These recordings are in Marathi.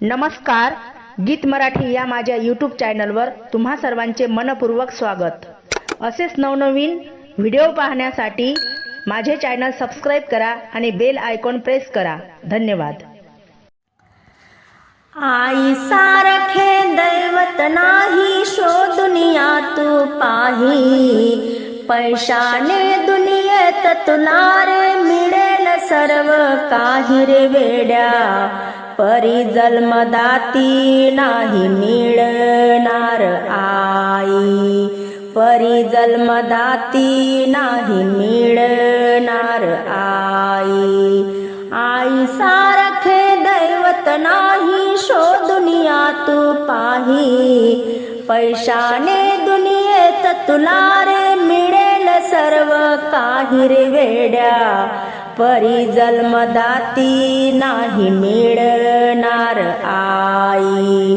नमस्कार गीत मराठी या माझ्या यूट्यूब चॅनलवर तुम्हा सर्वांचे मनपूर्वक स्वागत. असेच नवनवीन व्हिडिओ पाहण्यासाठी माझे चॅनल सबस्क्राईब करा आणि बेल आयकॉन प्रेस करा. धन्यवाद. आई सारखे दैवत नाही शो दुनिया तू पाही. पैशाने दुनियेत तुला रे मिळेल सर्व काही रे वेड्या. परी जन्मदाती नाही मिळणार आई. परी जन्मदाती नाही मिळणार आई. आई सारखे दैवत नाही शोधुनिया तू पाही. पैशाने दुनियेत तुला रे मिळेल सर्व काही रे वेड्या. परी जन्मदाती नाही मिळणार आई.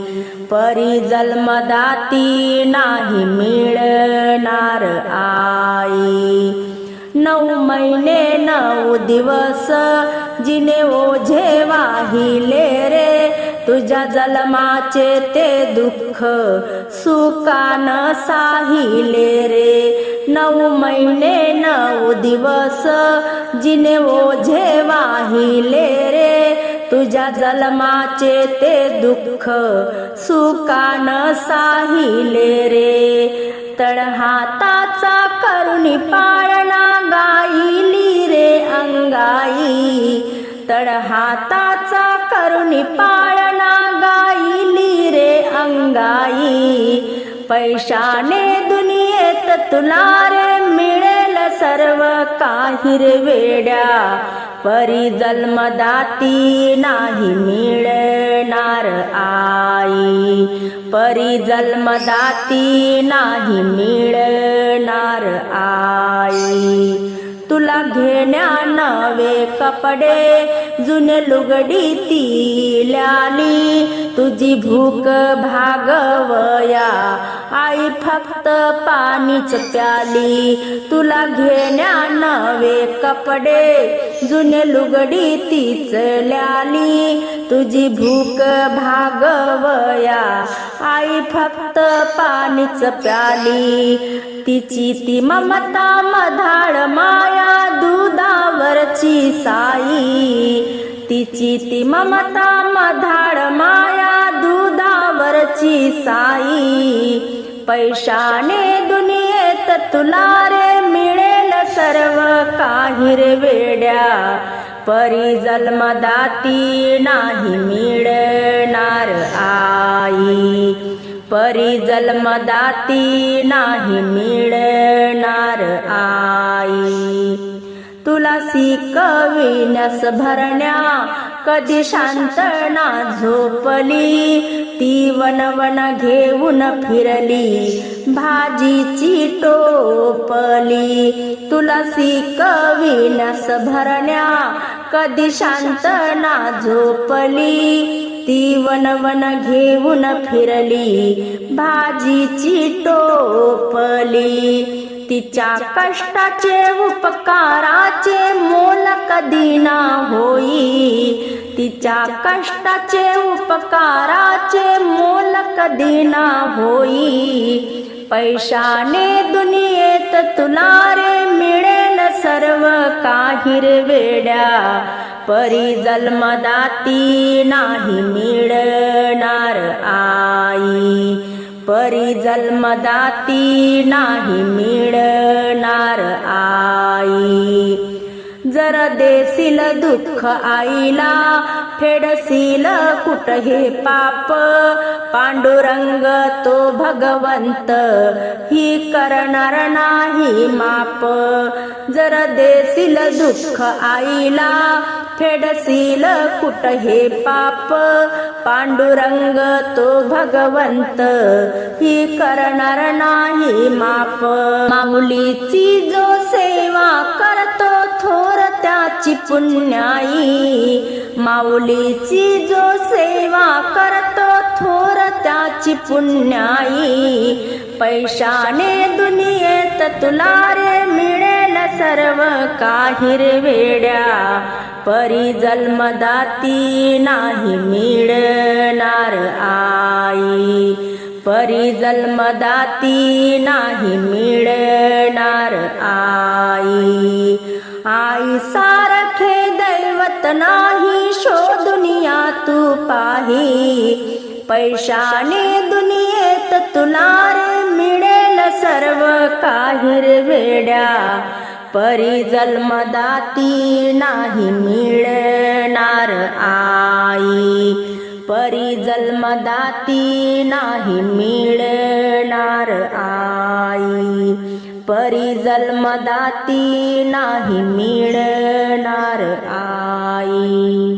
परी जन्मदाती नाही मिळणार आई. नऊ महिने नऊ दिवस जिने ओझे वाहिले रे. तुझ्या जन्माचे ते दुःख सुकान साहिले रे. नऊ महिने नऊ दिवस. जिने ओझे वाहिले रे तुझ्या जन्माचे ते दुःख सुकान साहिले रे. तळ हाताचा करुणी पाळणा गाईली रे अंगाई. तळ हाताचा करुणी पाळणा गाईली रे अंगाई. पैशाने तुला रे मिळेल सर्व काही रे वेड्या. परी जन्मदाती नाही मिळणार आई. परी जन्मदाती नाही मिळणार आई. तुला घेण्या नवे कपडे जुने लुगडी ती ल्याली. तुझी भूक भागवया. आई फक्त पाणीच प्याली. तुला घेण्या नवे कपडे. जुने लुगडी तीच ल्याली. तुझी भूक भागवया. आई फक्त पाणीच प्याली. तिची ती ममता मधाळ माया दुधावरची साई. तिची ती ममता मधाळ माया दुधावरची साई पैशाने दुनियेत तुला रे मिळेल सर्व काही रे वेड्या. परी जन्मदाती नाही मिळणार आई. परी जन्मदाती नाही मिळणार आई. तुला शिकविण्यास भरण्या कधी शांतणा झोपली? ती वनवन घेऊन फिरली. भाजीची टोपली. तुला शिकविण्यास भरण्या कधी शांतना झोपली? ती वनवन घेऊन फिरली. भाजीची टोपली. तिच्या कष्टाचे उपकाराचे मोल कधी ना होई. तिच्या कष्टाचे उपकाराचे मोल कधी ना होई. पैशाने दुनियेत तुला रे मिळेल सर्व काहीर वेड्या. परी जन्मदाती नाही मिळणार आई. परी जन्मदाती नाही मिळ तर देशील दुःख आईला फेडशील हे पाप? पांडुरंग तो भगवंत ही करणार नाही माप. जर देशील दुःख आईला फेडशील हे पाप? पांडुरंग तो भगवंत ही करणार नाही माप. माऊलीची जो सेवा त्याची पुण्याई माऊलीची जो सेवा करतो थोर त्याची पुण्याई. पैशाने दुनियेत तुला रे मिळेल सर्व काहीर वेड्या. परी जन्मदाती नाही मिळणार आई. परी जन्मदाती नाही मिळणार आई. आई सारखे दैवत नाही शो दुनिया तू पाही. पैशाने दुनियेत तुला रे मिळेल सर्व काहीर वेड्या. परी जन्मदाती नाही मिळणार आई. परी जन्मदाती नाही मिळ परी जन्मदाती नाही मिळणार आई.